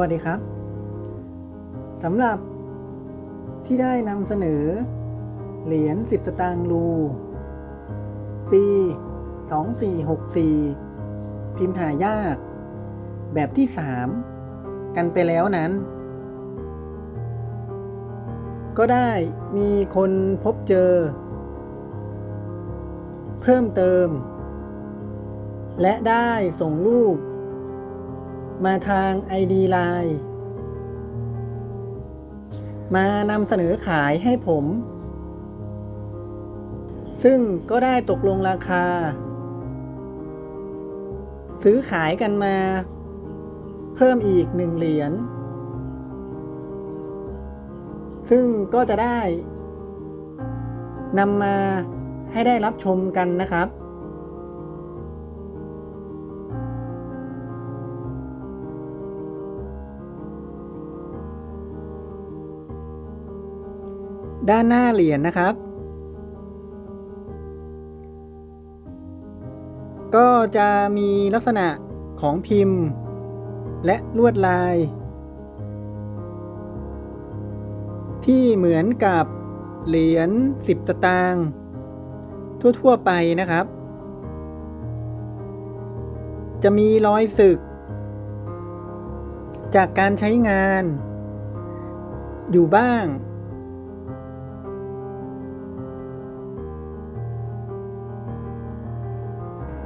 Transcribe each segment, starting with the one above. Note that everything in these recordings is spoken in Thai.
วัสดีครับสำหรับที่ได้นำเสนอ เหรียญ10สตางค์รู ปี 2464 พิมพ์หายาก แบบที่ 3 กันไปแล้วนั้น ก็ได้มีคนพบเจอ เพิ่มเติม และได้ส่งรูป มาทาง ID Line มานำเสนอขายให้ผม ซึ่งก็ได้ตกลงราคา ซื้อขายกันมา เพิ่มอีกหนึ่งเหรียญ ซึ่งก็จะได้นำมาให้ได้รับชมกันนะครับ ด้านหน้าเหรียญนะครับ ก็จะมีลักษณะของพิมพ์ และลวดลาย ที่เหมือนกับเหรียญ10 สตางค์ทั่ว ๆ ไปนะครับ จะมีรอยสึก จากการใช้งาน อยู่บ้าง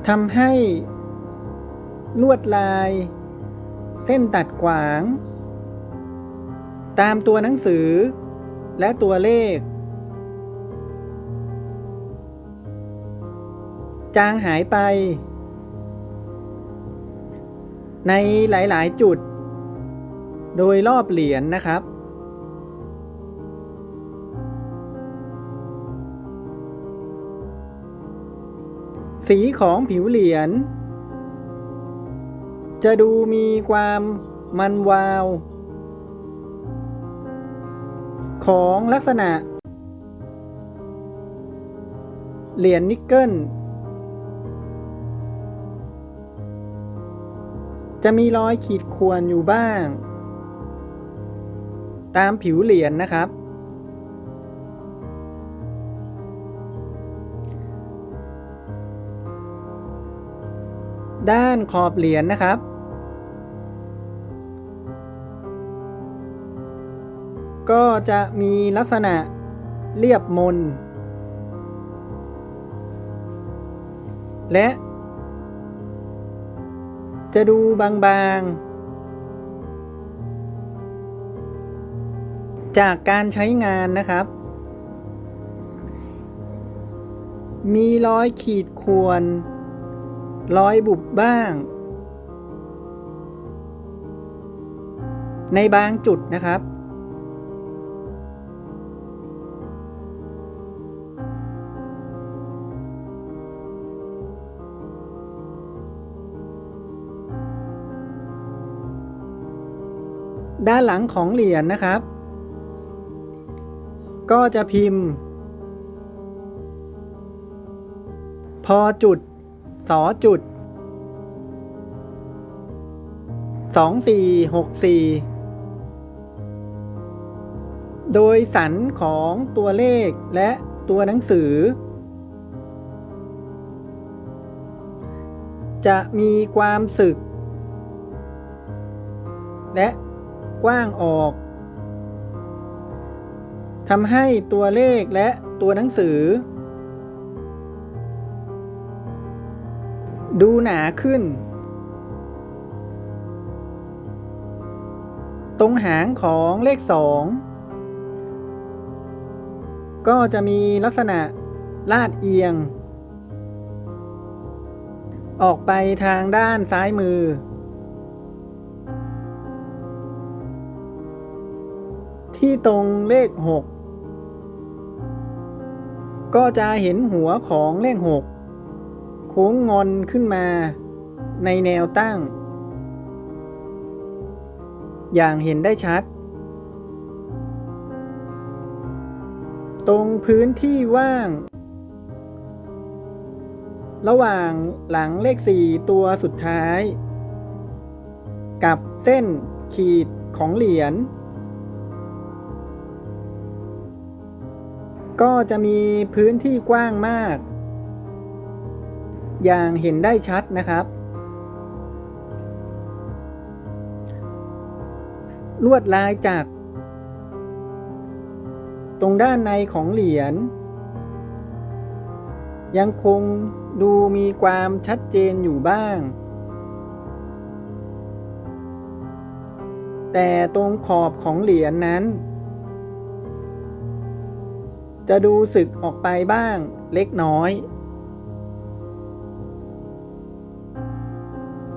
ทำให้ลวดลาย เส้นตัดขวาง ตามตัวหนังสือ และตัวเลข จางหายไป ในหลาย ๆ จุด โดยรอบเหรียญนนะครับ สีของผิวเหรียญจะดูมีความมันวาว ของลักษณะ เหรียญนิกเกิล จะมีรอยขีดข่วนอยู่บ้าง ตามผิวเหรียญนนะครับ ด้านขอบเหรียญนะครับ ก็จะมีลักษณะเรียบมน และ จะดูบางๆ จากการใช้งานนะครับมีรอยขีดข่วน รอยบุบบ้าง ในบางจุดนะครับ ด้านหลังของเหรียญนะครับ ก็จะพิมพ์ พอจุด สอจุดสองสี่หกสี่โดยสันของตัวเลขและตัวหนังสือ จะมีความสึก และกว้างออกทำให้ตัวเลขและตัวหนังสือ ดูหนาขึ้น ตรงหางของเลขสองก็จะมีลักษณะลาดเอียง ออกไปทางด้านซ้ายมือ ที่ตรงเลขหกก็จะเห็นหัวของเลขหก โค้งงอนขึ้นมาในแนวตั้ง อย่างเห็นได้ชัด ตรงพื้นที่ว่าง ระหว่างหลังเลขสี่ตัวสุดท้าย กับเส้นขีดของเหรียญก็จะมีพื้นที่กว้างมาก อย่างเห็นได้ชัดนะครับ ลวดลายจาก ตรงด้านในของเหรียญ ยังคงดูมีความชัดเจนอยู่บ้าง แต่ตรงขอบของเหรียญนั้น จะดูสึกออกไปบ้างเล็กน้อย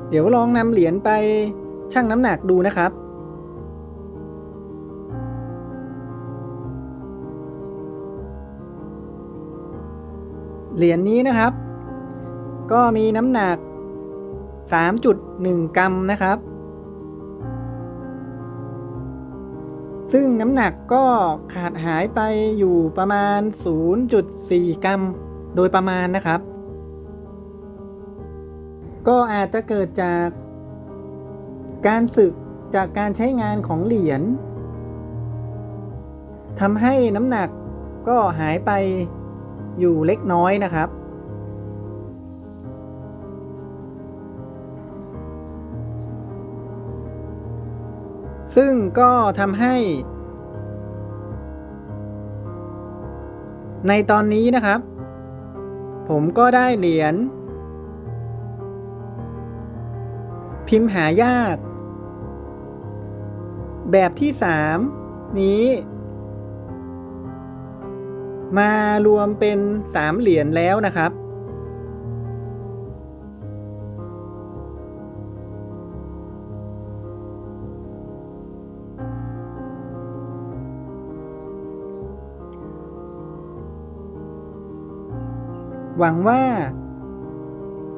เดี๋ยวลองนำเหรียญไปชั่งน้ำหนักดูนะครับ เหรียญนี้นะครับ ก็มีน้ำหนัก 3.1 กรัมนะครับ ซึ่งน้ำหนักก็ขาดหายไปอยู่ประมาณ 0.4 กรัมโดยประมาณนะครับ ก็อาจจะเกิดจากการสึกจากการใช้งานของเหรียญทำให้น้ำหนักก็หายไปอยู่เล็กน้อยนะครับ ซึ่งก็ทำให้ ในตอนนี้นะครับ ผมก็ได้เหรียญ พิมพ์หายาก แบบที่ 3 นี้ มารวมเป็น3เหรียญแล้วนะครับ หวังว่า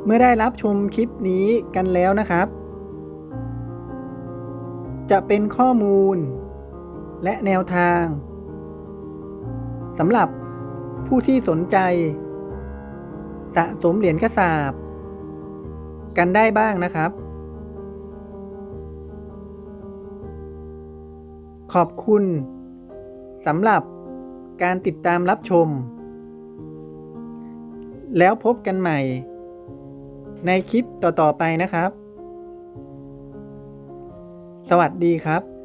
เมื่อได้รับชมคลิปนี้กันแล้วนะครับ จะเป็นข้อมูล และแนวทางสำหรับผู้ที่สนใจ สะสมเหรียญกระสาบ กันได้บ้างนะครับ ขอบคุณสำหรับการติดตามรับชม แล้วพบกันใหม่ ในคลิปต่อๆไปนะครับ สวัสดีครับ